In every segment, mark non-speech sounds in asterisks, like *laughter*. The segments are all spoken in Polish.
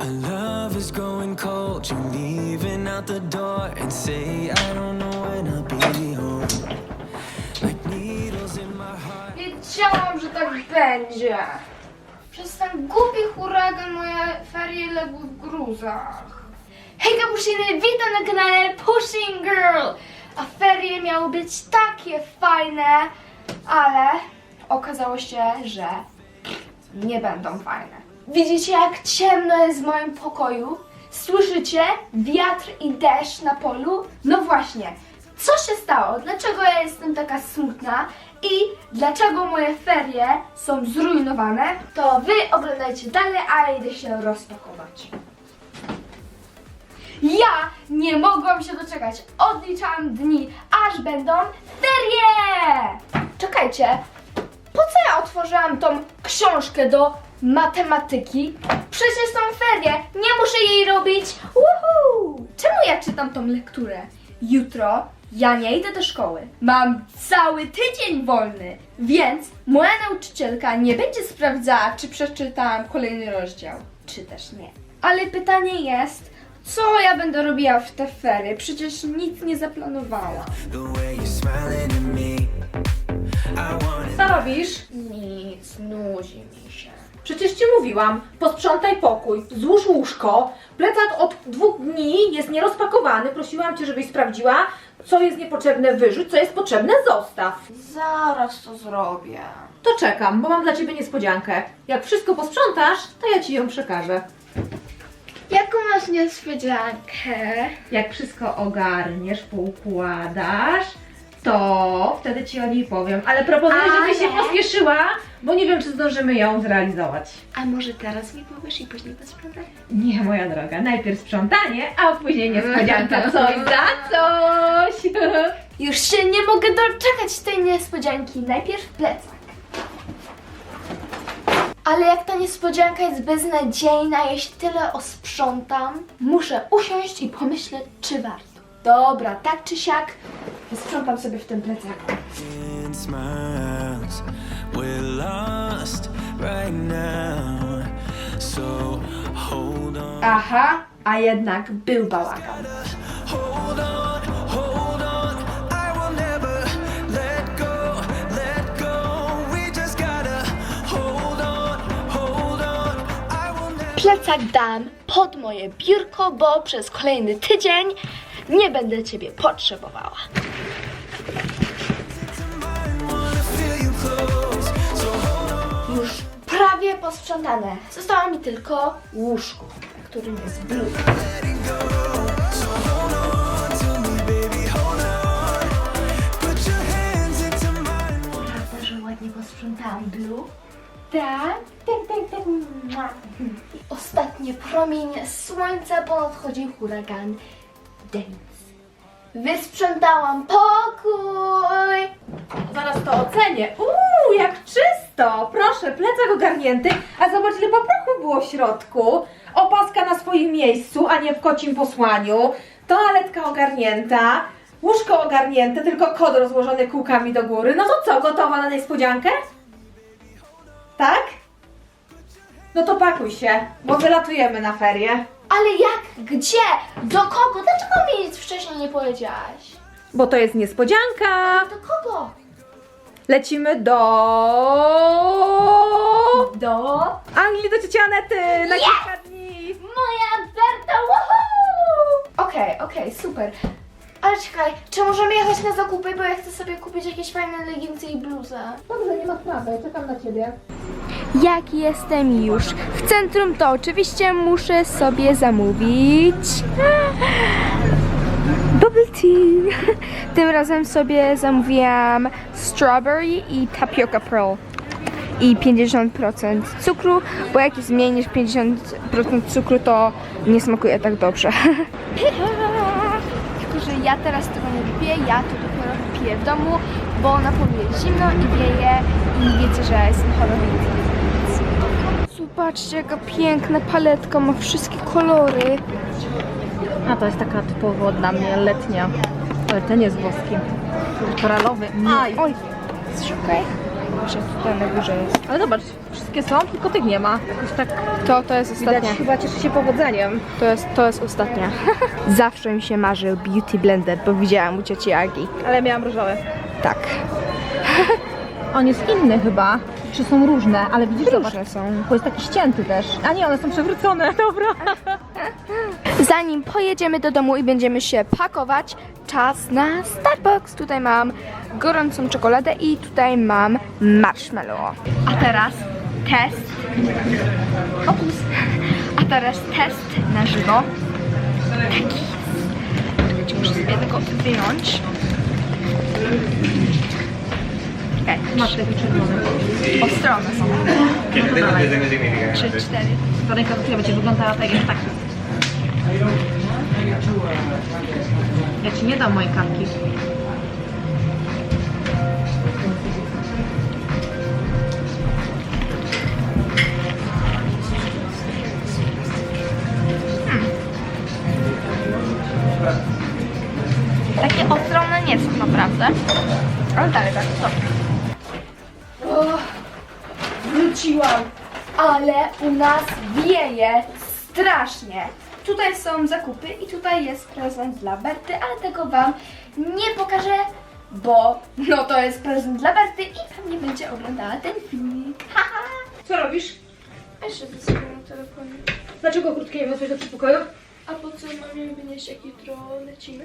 Our love is cold. You're leaving out the door and say, I don't know when I'll be home. Like needles in my heart. Wiedziałam, że tak będzie. Przez ten głupi huragan moje ferie legły w gruzach. Hejka Puszyny, witam na kanale Pushing Girl! A ferie miały być takie fajne, ale okazało się, że nie będą fajne. Widzicie, jak ciemno jest w moim pokoju? Słyszycie wiatr i deszcz na polu? No właśnie, co się stało? Dlaczego ja jestem taka smutna? I dlaczego moje ferie są zrujnowane? To wy oglądajcie dalej, a ja idę się rozpakować. Ja nie mogłam się doczekać. Odliczałam dni, aż będą ferie! Czekajcie, po co ja otworzyłam tą książkę do matematyki? Przecież są ferie, nie muszę jej robić. Woohoo! Czemu ja czytam tą lekturę? Jutro ja nie idę do szkoły. Mam cały tydzień wolny, więc moja nauczycielka nie będzie sprawdzała, czy przeczytałam kolejny rozdział, czy też nie. Ale pytanie jest, co ja będę robiła w te ferie? Przecież nic nie zaplanowałam. Co robisz? Nic, nudzi mi. Przecież ci mówiłam, posprzątaj pokój, złóż łóżko. Plecak od dwóch dni jest nierozpakowany. Prosiłam cię, żebyś sprawdziła, co jest niepotrzebne wyrzuć, co jest potrzebne zostaw. Zaraz to zrobię. To czekam, bo mam dla ciebie niespodziankę. Jak wszystko posprzątasz, to ja ci ją przekażę. Jaką masz niespodziankę? Jak wszystko ogarniesz, poukładasz, to wtedy ci o niej powiem. Ale proponuję, żebyś się Ale- pospieszyła, bo nie wiem, czy zdążymy ją zrealizować. A może teraz mi powiesz i później posprzątaj? Nie, moja droga, najpierw sprzątanie, a później niespodzianka. *laughs* Coś za coś. *laughs* Już się nie mogę doczekać tej niespodzianki. Najpierw plecak. Ale jak ta niespodzianka jest beznadziejna, jeśli tyle osprzątam, muszę usiąść i pomyśleć, czy warto. Dobra, tak czy siak, sprzątam sobie w tym plecaku. Aha, a jednak był bałagan. Plecak dam pod moje biurko, bo przez kolejny tydzień nie będę Ciebie potrzebowała. Już prawie posprzątane. Zostało mi tylko łóżko, na którym jest blue. Prawda, że ładnie posprzątałam blue? Tak, tak, tak, tak. Ostatnie promienie słońca, bo nadchodzi huragan Dennis. Wysprzątałam pokój! Zaraz to ocenię. Uuu, jak czysto! Proszę, plecak ogarnięty, a zobacz ile paprochu było w środku. Opaska na swoim miejscu, a nie w kocim posłaniu. Toaletka ogarnięta. Łóżko ogarnięte, tylko kod rozłożony kółkami do góry. No to co, gotowa na niespodziankę? Tak? No to pakuj się, bo wylatujemy na ferie. Ale jak? Gdzie? Do kogo? Dlaczego mi nic wcześniej nie powiedziałaś? Bo to jest niespodzianka. Do kogo? Lecimy do... Do Anglii, do cioci Anety na Yes! kilka dni. Moja Berta, woohoo! Okej, okej, super. Ale czekaj, czy możemy jechać na zakupy, bo ja chcę sobie kupić jakieś fajne leginsy i bluzę. Dobrze, nie ma sprawy, czekam na ciebie. Jak jestem już w centrum, to oczywiście muszę sobie zamówić *laughs* bubble tea. *laughs* Tym razem sobie zamówiłam strawberry i tapioca pearl. I 50% cukru, bo jak jest mniej niż 50% cukru, to nie smakuje tak dobrze. *laughs* Tylko, że ja teraz tego nie wypiję, ja to dopiero wypiję w domu, bo na polu jest zimno i wieje i wiecie, że jestem chorobliwy. Zobaczcie, jaka piękna paletka, ma wszystkie kolory. A to jest taka typowo dla mnie letnia. Ale ten jest włoski. Koralowy. Aj. Oj, szukaj. Może tutaj na górze jest. Ale zobacz, wszystkie są, tylko tych nie ma. Jakoś tak To, to jest widać, ostatnia. chyba cieszy się powodzeniem. To jest, to jest ostatnia. *laughs* Zawsze mi się marzył beauty blender, bo widziałam u cioci Agi. Ale miałam różowe. Tak. On jest inny chyba. Czy są różne, ale widzisz, Różne zobacz, są. Bo jest taki ścięty też. A nie, one są przewrócone, *laughs* dobra. Zanim pojedziemy do domu i będziemy się pakować, czas na Starbucks. Tutaj mam gorącą czekoladę i tutaj mam marshmallow. A teraz test. Opus. A teraz test na żywo. Taki muszę sobie tego wyjąć. Czekaj, Masz taki czerwony. ostronne są. Trzy, cztery. Ta ręka do będzie wyglądała tak jak tak. Ja ci nie dam mojej kartki. Takie ostronne nie są naprawdę. Ale dalej tak, to. Wróciłam, ale u nas wieje strasznie. Tutaj są zakupy i tutaj jest prezent dla Berty, ale tego Wam nie pokażę, bo no to jest prezent dla Berty i pewnie będzie oglądała ten filmik. Haha! Co robisz? A Jeszcze wysypię na telefonie. Dlaczego krótkie nie wniosłeś do przedpokoju? A po co mamie wynieść, jak jutro lecimy?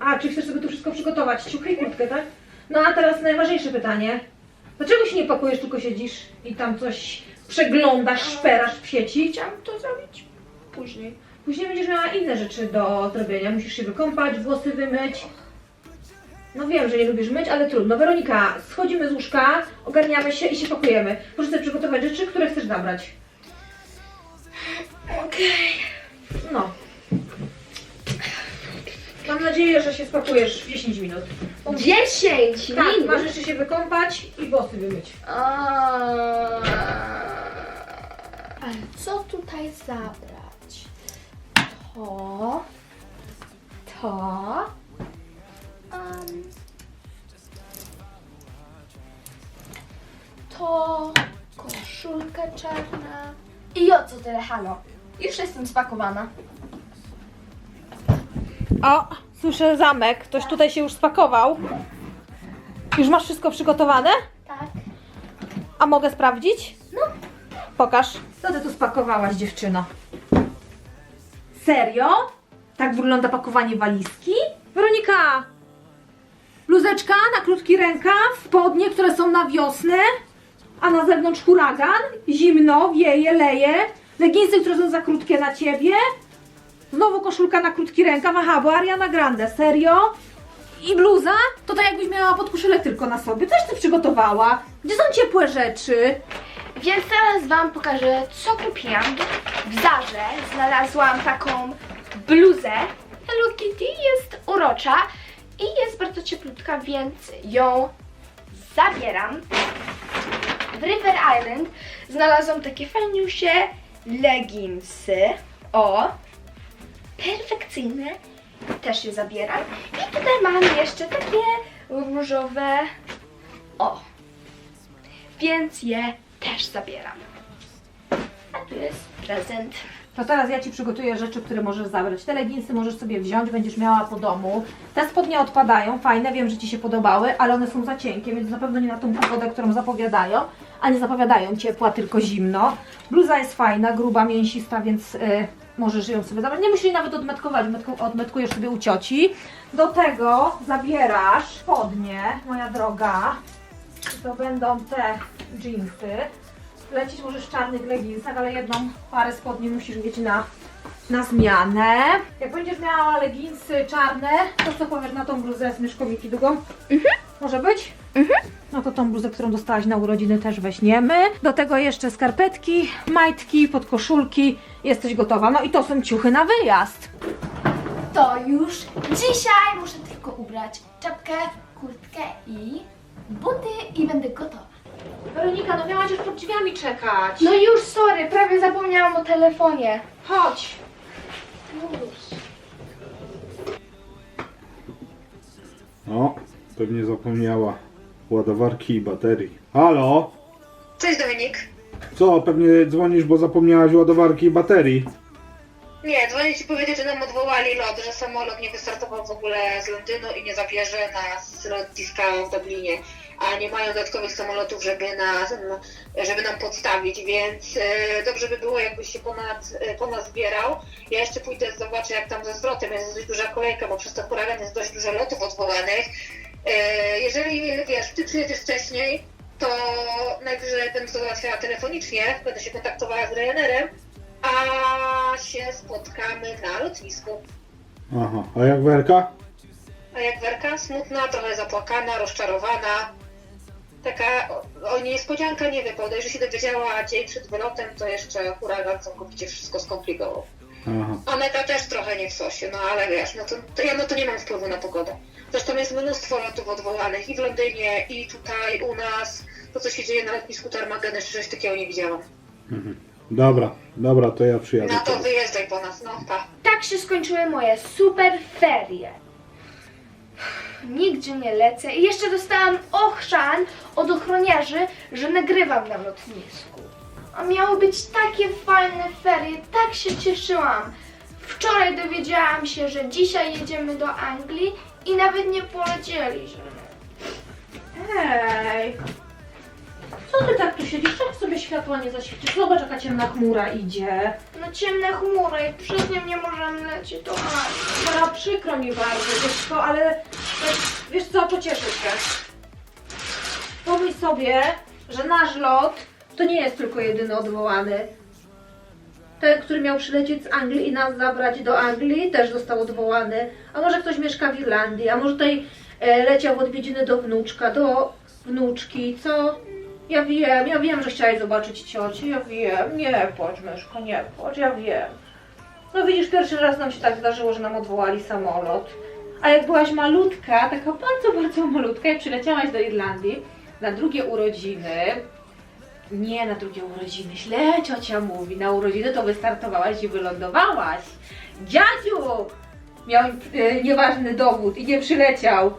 A, czy chcesz sobie to wszystko przygotować? Ciuchy i kurtkę, tak? No a teraz najważniejsze pytanie. Dlaczego się nie pakujesz, tylko siedzisz i tam coś przeglądasz, szperasz w sieci? Chciałam to zrobić później. Później będziesz miała inne rzeczy do zrobienia. Musisz się wykąpać, włosy wymyć. No wiem, że nie lubisz myć, ale trudno. Weronika, schodzimy z łóżka, ogarniamy się i się pakujemy. Muszę sobie przygotować rzeczy, które chcesz zabrać. Okej. No. Mam nadzieję, że się spakujesz w 10 minut. 10 Tak, minut. masz jeszcze się wykąpać i włosy wymyć. Ale co tutaj zabrać? To. To. Um, to. Koszulka czarna. I o co tyle, halo? Już jestem spakowana. O, słyszę zamek. Ktoś tutaj się już spakował. Już masz wszystko przygotowane? Tak. A mogę sprawdzić? No. Pokaż. Co ty tu spakowałaś, dziewczyno? Serio? Tak wygląda pakowanie walizki? Weronika! Bluzeczka na krótki rękaw, spodnie, które są na wiosnę, a na zewnątrz huragan, zimno, wieje, leje, leginsy, które są za krótkie na ciebie, znowu koszulka na krótki rękaw, aha, bo Ariana Grande, serio? I bluza? To tak jakbyś miała podkoszulę tylko na sobie. Coś ty przygotowała. Gdzie są ciepłe rzeczy? Więc teraz Wam pokażę, co kupiłam. W Zarze znalazłam taką bluzę. Hello Kitty jest urocza i jest bardzo cieplutka, więc ją zabieram. W River Island znalazłam takie fajniusie leginsy. O! Perfekcyjne. Też je zabieram. I tutaj mam jeszcze takie różowe. O! więc je też zabieram. A tu jest prezent. To teraz ja Ci przygotuję rzeczy, które możesz zabrać. Te leginsy możesz sobie wziąć, będziesz miała po domu. Te spodnie odpadają, fajne, wiem, że Ci się podobały, ale one są za cienkie, więc na pewno nie na tą pogodę, którą zapowiadają. A nie zapowiadają ciepła, tylko zimno. Bluza jest fajna, gruba, mięsista, więc y, możesz ją sobie zabrać. Nie musisz nawet odmetkować, odmetku- odmetkujesz sobie u cioci. Do tego zabierasz spodnie, moja droga. To będą te jeansy. Lecieć możesz w czarnych leginsach, ale jedną parę spodni musisz mieć na, na zmianę. Jak będziesz miała leginsy czarne, to co powiesz na tą bluzę z myszkowiki długą? Może być? No to tą bluzę, którą dostałaś na urodziny też weźmiemy. Do tego jeszcze skarpetki, majtki, podkoszulki. Jesteś gotowa. No i to są ciuchy na wyjazd. To już dzisiaj muszę tylko ubrać czapkę, kurtkę i buty i będę gotowa. Weronika, no miałaś już pod drzwiami czekać. No już, sorry, prawie zapomniałam o telefonie. Chodź. Już. O, pewnie zapomniała ładowarki i baterii. Halo? Cześć Dominik. Co, pewnie dzwonisz, bo zapomniałaś ładowarki i baterii. Nie, dzwonię ci powiedzieć, że nam odwołali lot, że samolot nie wystartował w ogóle z Londynu i nie zabierze nas z lotniska w Dublinie, a nie mają dodatkowych samolotów, żeby nas, żeby nam podstawić, więc e, dobrze by było, jakbyś się ponad, e, po nas zbierał. Ja jeszcze pójdę, zobaczę jak tam ze zwrotem, jest dość duża kolejka, bo przez to huragan jest dość dużo lotów odwołanych. E, jeżeli, wiesz, ty przyjedziesz wcześniej, to najwyżej będę to załatwiała telefonicznie, będę się kontaktowała z Ryanerem, a się spotkamy na lotnisku. Aha, a jak Werka? A jak Werka? Smutna, trochę zapłakana, rozczarowana. Taka o, o niespodzianka nie wypada. Że się dowiedziała dzień przed wylotem, to jeszcze huragan całkowicie wszystko skomplikował. Aha. Aneta też trochę nie w sosie, no ale wiesz, no to, to ja no to nie mam wpływu na pogodę. Zresztą jest mnóstwo lotów odwołanych i w Londynie, i tutaj u nas. To, co się dzieje na lotnisku Tarmageny, jeszcze coś takiego nie widziałam. Dobra, dobra, to ja przyjadę. No to wyjeżdżaj po nas, no pa. Tak się skończyły moje super ferie. Nigdzie nie lecę i jeszcze dostałam ochrzan od ochroniarzy, że nagrywam na lotnisku. A miały być takie fajne ferie, tak się cieszyłam. Wczoraj dowiedziałam się, że dzisiaj jedziemy do Anglii i nawet nie polecieliśmy. Hej! Co ty tak tu siedzisz? Czemu sobie światła nie zaświecisz? Zobacz, jaka ciemna chmura idzie. No ciemne chmury i przez nie nie możemy lecieć do Anglii. Przykro mi bardzo, wiesz co, ale wiesz, wiesz co, pocieszę cię. Pomyśl sobie, że nasz lot to nie jest tylko jedyny odwołany. Ten, który miał przylecieć z Anglii i nas zabrać do Anglii, też został odwołany. A może ktoś mieszka w Irlandii, a może tutaj e, leciał w odwiedziny do wnuczka, do wnuczki, co? Ja wiem, ja wiem, że chciałeś zobaczyć ciocię, ja wiem. Nie płacz, myszko, nie płacz, ja wiem. No widzisz, pierwszy raz nam się tak zdarzyło, że nam odwołali samolot. A jak byłaś malutka, taka bardzo, bardzo malutka i przyleciałaś do Irlandii na drugie urodziny, nie na drugie urodziny, źle ciocia mówi, na urodziny to wystartowałaś i wylądowałaś. Dziadziu miał e, nieważny dowód i nie przyleciał.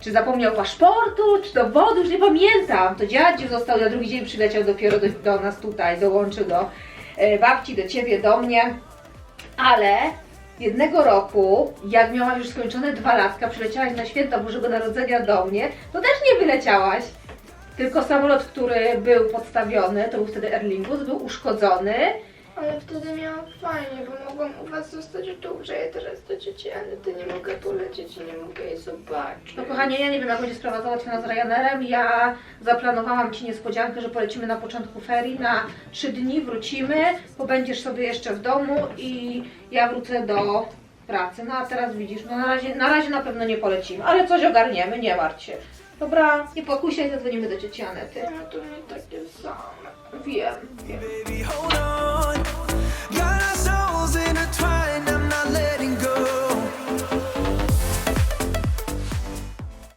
Czy zapomniał paszportu, czy dowodu, już nie pamiętam. To dziadziu został na drugi dzień, przyleciał dopiero do, do nas tutaj, dołączył do e, babci, do ciebie, do mnie. Ale jednego roku, jak miałaś już skończone dwa latka, przyleciałaś na święta Bożego Narodzenia do mnie, to też nie wyleciałaś. Tylko samolot, który był podstawiony, to był wtedy Erlingus, był uszkodzony. Ale wtedy miałam fajnie, bo mogłam u was zostać dłużej, a teraz do cieci Anety nie mogę polecieć i nie mogę jej zobaczyć. No kochanie, ja nie wiem jak będzie sprawa załatwiona z Ryanerem. Ja zaplanowałam Ci niespodziankę, że polecimy na początku ferii na trzy dni, wrócimy, pobędziesz sobie jeszcze w domu i ja wrócę do pracy. No a teraz widzisz, no na razie, na razie na pewno nie polecimy, ale coś ogarniemy, nie martw się. Dobra, nie pokusiaj, zadzwonimy do cioci Anety. No to nie takie same. Wiem, wiem. Baby, hold on. Got our souls intertwined. I'm not letting go.